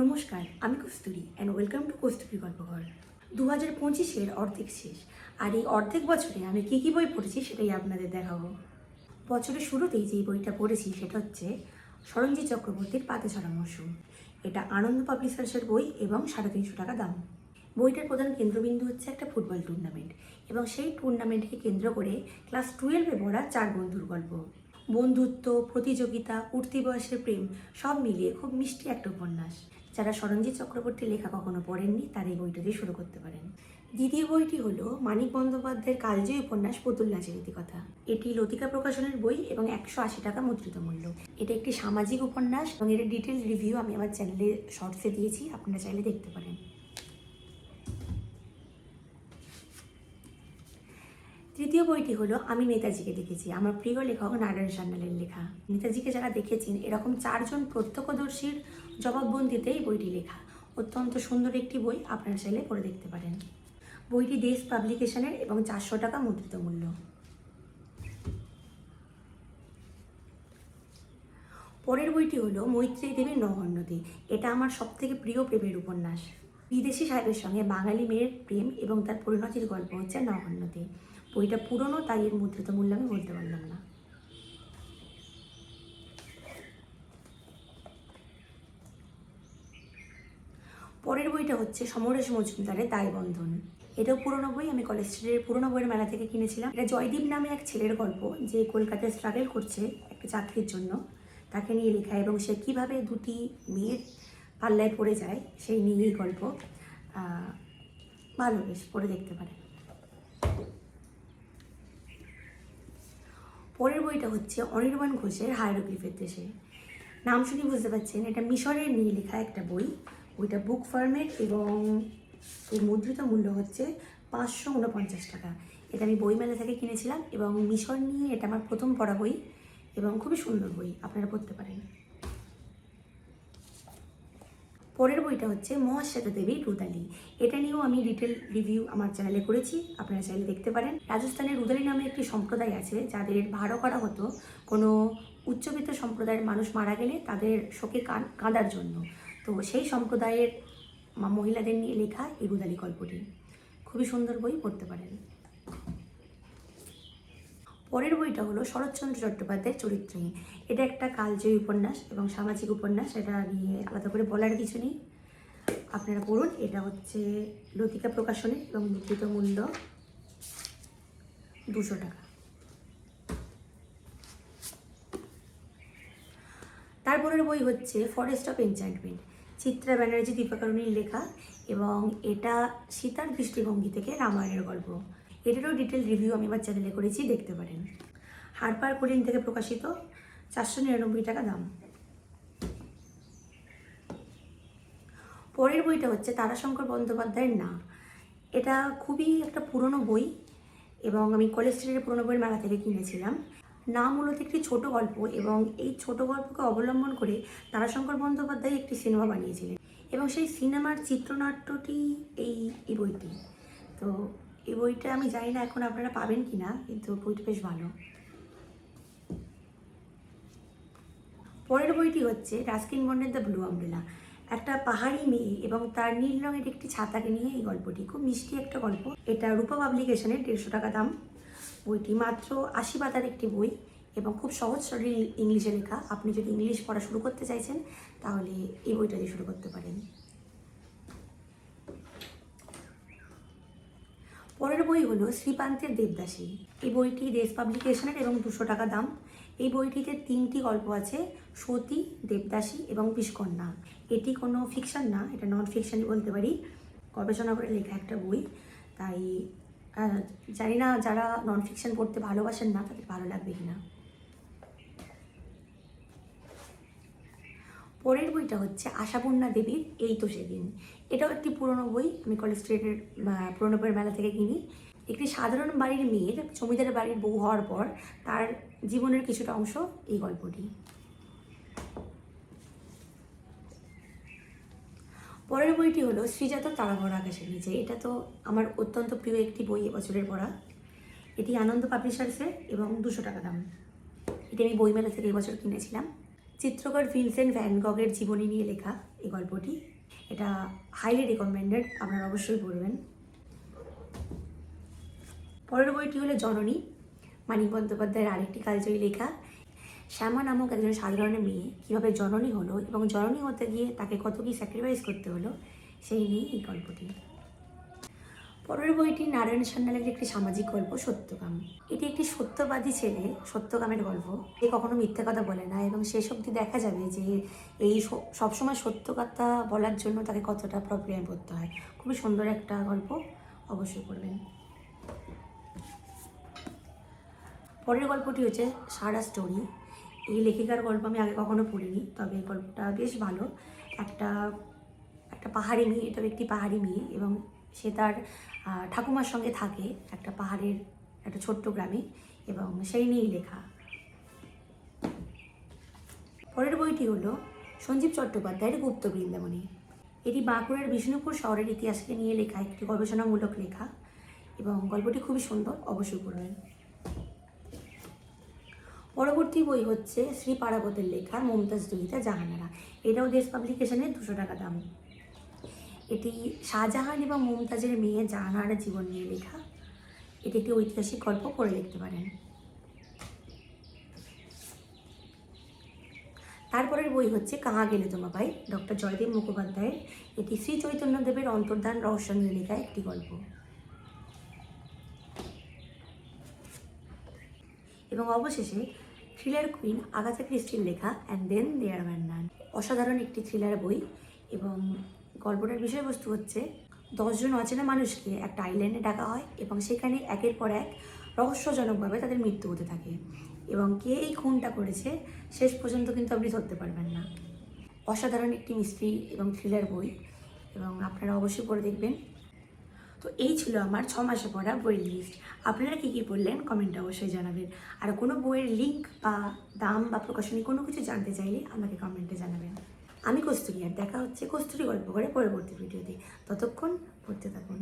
নমস্কার, আমি kasuri and welcome to kasuri গল্পঘর। দু হাজার পঁচিশের অর্ধেক শেষ, আর এই অর্ধেক বছরে আমি কী কী বই পড়েছি সেটাই আপনাদের দেখাবো। বছরের শুরুতেই যেই বইটা পড়েছি সেটা হচ্ছে সরঞ্জিৎ চক্রবর্তীর পাতে ছড়া মরশুম। এটা আনন্দ পাবলিশার্সের বই এবং সাড়ে তিনশো টাকা দাম। বইটার প্রধান কেন্দ্রবিন্দু হচ্ছে একটা ফুটবল টুর্নামেন্ট এবং সেই টুর্নামেন্টকে কেন্দ্র করে ক্লাস টুয়েলভে পড়া চার বন্ধুর গল্প। বন্ধুত্ব, প্রতিযোগিতা, উঠতি বয়সের প্রেম, সব মিলিয়ে খুব মিষ্টি একটা উপন্যাস। যারা সরঞ্জিৎ চক্রবর্তীর লেখা কখনো পড়েননি, তারা এই বইটা দিয়ে শুরু করতে পারেন। দ্বিতীয় বইটি হলো মানিক বন্দ্যোপাধ্যায়ের কালজয়ী উপন্যাস পুতুল নাচের ইতিকথা এটি লতিকা প্রকাশনের বই এবং একশো আশি টাকা মুদ্রিত মূল্য। এটা একটি সামাজিক উপন্যাস এবং এর ডিটেল রিভিউ আমি আমার চ্যানেলে শর্টসে দিয়েছি, আপনারা চাইলে দেখতে পারেন। তৃতীয় বইটি হলো আমি নেতাজিকে দেখেছি, আমার প্রিয় লেখক নারায়ণ সান্যালের লেখা। নেতাজিকে যারা দেখেছেন, এরকম চারজন প্রত্যক্ষদর্শীর জবাববন্দিতে এই বইটি লেখা। অত্যন্ত সুন্দর একটি বই, আপনারা চাইলে পড়ে দেখতে পারেন। বইটি দেশ পাবলিকেশনের এবং চারশো টাকা মুদ্রিত মূল্য। পরের বইটি হলো মৈত্রী দেবীর নগণ্যদী এটা আমার সবথেকে প্রিয় প্রেমের উপন্যাস। বিদেশি সাহেবের সঙ্গে বাঙালি মেয়ের প্রেম এবং তার পরিণতির গল্প হচ্ছে নগণ্যদী বইটা পুরনো, তাই এর মুদ্রিত মূল্য আমি বলতে পারলাম না। পরের বইটা হচ্ছে সমরেশ মজুমদারের দায়বন্ধন। এটাও পুরনো বই, আমি কলেজ স্ট্রিটের পুরনো বইয়ের মেলা থেকে কিনেছিলাম। এটা জয়দীপ নামে এক ছেলের গল্প, যে কলকাতায় স্ট্রাগল করছে একটা চাকরির জন্য। তাকে নিয়ে লেখা, এবং সে কীভাবে দুটি মেয়ের পাল্লায় পড়ে যায়, সেই নিয়েই গল্প। ভালো, বেশ, পড়ে দেখতে পারেন। পরের বইটা হচ্ছে অনির্বাণ ঘোষের হায়ারোগ্লিফের দেশে। নাম শুনি বুঝতে পারছেন, এটা মিশরের নিয়ে লেখা একটা বই। বইটা বুক ফার্মের এবং এর মুদ্রিত মূল্য হচ্ছে পাঁচশো উনপঞ্চাশ টাকা। এটা আমি বইমেলা থেকে কিনেছিলাম এবং মিশর নিয়ে এটা আমার প্রথম পড়া বই এবং খুবই সুন্দর বই, আপনারা পড়তে পারেন। পরের বইটা হচ্ছে মহাশ্বেতা দেবী রুদালি। এটা নিয়েও আমি ডিটেল রিভিউ আমার চ্যানেলে করেছি, আপনারা চাইলে দেখতে পারেন। রাজস্থানের রুদালি নামে একটি সম্প্রদায় আছে, যাদের ভাড়া করা হতো। কোনো উচ্চবিত্ত সম্প্রদায়ের মানুষ মারা গেলে তাদের শোকে কাঁদার জন্য। তো সেই সম্প্রদায়ের মহিলাদের নিয়ে লেখা এই রুদালি গল্পটি। খুবই সুন্দর বই, পড়তে পারেন। পরের বইটা হলো শরৎচন্দ্র চট্টোপাধ্যায়ের চরিত্রহীন। এটা একটা কালজয়ী উপন্যাস এবং সামাজিক উপন্যাস, এটা নিয়ে আলাদা করে বলার কিছু নেই। আপনারা পড়ুন, এটা হচ্ছে লতিকা প্রকাশনের এবং মুদ্রিত মূল্য দুশো টাকা। তারপরের বই হচ্ছে forest of enchantment Chitra Banerjee দীপাকরণীর লেখা এবং এটা সীতার দৃষ্টিভঙ্গি থেকে রামায়ণের গল্প। এটারও ডিটেল রিভিউ আমি আমার চ্যানেলে করেছি, দেখতে পারেন। হারপার কলিন থেকে প্রকাশিত, চারশো নিরানব্বই টাকা দাম। পরের বইটা হচ্ছে তারাশঙ্কর বন্দ্যোপাধ্যায়ের না। এটা খুবই একটা পুরনো বই এবং আমি কলেজ স্ট্রিটের পুরনো বইয়ের মেলা থেকে কিনেছিলাম। না মূলত একটি ছোট গল্প এবং এই ছোট গল্পকে অবলম্বন করে তারাশঙ্কর বন্দ্যোপাধ্যায় একটি সিনেমা বানিয়েছিলেন এবং সেই সিনেমার চিত্রনাট্যটি এই এই বইটি। তো এই বইটা আমি জানি না এখন আপনারা পাবেন কি না কিন্তু বইটা বেশ ভালো। পরের বইটি হচ্ছে রাস্কিন বন্ডের দ্য ব্লু আমব্রেলা। একটা পাহাড়ি মেয়ে এবং তার নীল রঙের একটি ছাতাকে নিয়ে এই গল্পটি। খুব মিষ্টি একটা গল্প। এটা রূপা পাবলিকেশনের দেড়শো টাকা দাম। বইটি মাত্র আশি পাতার একটি বই এবং খুব সহজ সরল ইংলিশে লেখা। আপনি যদি ইংলিশ পড়া শুরু করতে চাইছেন, তাহলে এই বইটা দিয়ে শুরু করতে পারেন। পরের বই হলো শ্রীপান্তের দেবদাসী। এই বইটি দেশ পাবলিকেশনের এবং দুশো টাকা দাম। এই বইটিতে তিনটি গল্প আছে, সতী, দেবদাসী এবং বিষকন্যা। এটি কোনো ফিকশন না, এটা নন ফিকশনই বলতে পারি। গবেষণা করে লেখা একটা বই। তাই জানি না যারা নন ফিকশন পড়তে ভালোবাসেন না, তাদের ভালো লাগবে কিনা। পরের বইটা হচ্ছে আশাপূর্ণা দেবীর, এই তো সেদিন। এটাও একটি পুরনো বই, আমি কলেজ স্ট্রিটের পুরনো বইয়ের মেলা থেকে কিনি। একটি সাধারণ বাড়ির মেয়ের জমিদারের বাড়ির বউ হওয়ার পর তার জীবনের কিছুটা অংশ এই গল্পটি। পরের বইটি হলো শ্রীজাত তারাভরা আকাশের নিচে। এটা তো আমার অত্যন্ত প্রিয় একটি বই এবছরের পড়া। এটি আনন্দ পাবলিশার্সের এবং দুশো টাকা দাম। এটি আমি বইমেলা থেকে এবছর কিনেছিলাম। চিত্রকর ভিনসেন্ট ভ্যান গগের জীবনী নিয়ে লেখা এই গল্পটি। এটা হাইলি রেকমেন্ডেড আপনারা অবশ্যই পড়বেন। পরের বইটি হলো জননী, মানিক বন্দ্যোপাধ্যায়ের আরেকটি কালজয়ী লেখা। শ্যামা নামক একজন সাধারণ মেয়ে কীভাবে জননী হলো এবং জননী হতে গিয়ে তাকে কত কী স্যাক্রিফাইস করতে হলো, সেই নিয়ে এই গল্পটি। পরের বইটি নারায়ণ সান্যালের একটি সামাজিক গল্প, সত্যকাম। এটি একটি সত্যবাদী ছেলে, সত্যকামের গল্প। সে কখনো মিথ্যা কথা বলে না এবং শেষ অবধি দেখা যাবে যে এই সবসময় সত্য কথা বলার জন্য তাকে কতটা প্রক্রিয়ায় পড়তে হয়। খুবই সুন্দর একটা গল্প অবশ্যই পড়বেন। পরের গল্পটি হচ্ছে সারা স্টোরি। এই লেখিকার গল্প আমি আগে কখনো পড়িনি, তবে এই গল্পটা বেশ ভালো। একটা একটা পাহাড়ি মেয়ে এটা একটি পাহাড়ি মেয়ে এবং সে তার ঠাকুমার সঙ্গে থাকে একটা পাহাড়ের, একটা ছোট্ট গ্রামে এবং সেই নিয়েই লেখা। পরের বইটি হলো সঞ্জীব চট্টোপাধ্যায়ের গুপ্ত বৃন্দাবনী। এটি বাঁকুড়ার বিষ্ণুপুর শহরের ইতিহাসকে নিয়ে লেখা একটি গবেষণামূলক লেখা এবং গল্পটি খুবই সুন্দর, অবশ্যই পড়বেন। পরবর্তী বই হচ্ছে শ্রী পারাবতের লেখা মমতাজ দুহিতা জাহানারা। এটাও দেশ পাবলিকেশনের দুশো টাকা দাম। এটি শাহজাহান এবং মমতাজের মেয়ে জাহানারার জীবন নিয়ে লেখা। এটি একটি ঐতিহাসিক গল্প পড়ে লিখতে পারেন। তারপরের বই হচ্ছে কাহা গেলে তোমা ভাই ডক্টর জয়দেব মুখোপাধ্যায়ের এটি শ্রী চৈতন্যদেবের অন্তর্ধান রহস্য নিয়ে লেখা একটি গল্প। এবং অবশেষে থ্রিলার কুইন আগাথা ক্রিস্টির লেখা অ্যান্ড দেন দেয়ার ম্যান অসাধারণ একটি থ্রিলার বই এবং গল্পটার বিষয়বস্তু হচ্ছে, দশজন অচেনা মানুষকে একটা আইল্যান্ডে ডাকা হয় এবং সেখানে একের পর এক রহস্যজনকভাবে তাদের মৃত্যু হতে থাকে এবং কে এই খুনটা করেছে শেষ পর্যন্ত কিন্তু আপনি ধরতে পারবেন না। অসাধারণ একটি মিস্ট্রি এবং থ্রিলার বই এবং আপনারা অবশ্যই পড়ে দেখবেন। তো এই ছিল আমার ছ মাসে পড়া বইয়ের লিস্ট আপনারা কী কী পড়লেন কমেন্টে অবশ্যই জানাবেন। আর কোনো বইয়ের লিঙ্ক বা দাম বা প্রকাশনী কোনো কিছু জানতে চাইলে আমাকে কমেন্টে জানাবেন। আমি কস্তুরি আর দেখা হচ্ছে কস্তুরি গল্প করে পরবর্তী ভিডিওতে। ততক্ষণ পড়তে থাকুন।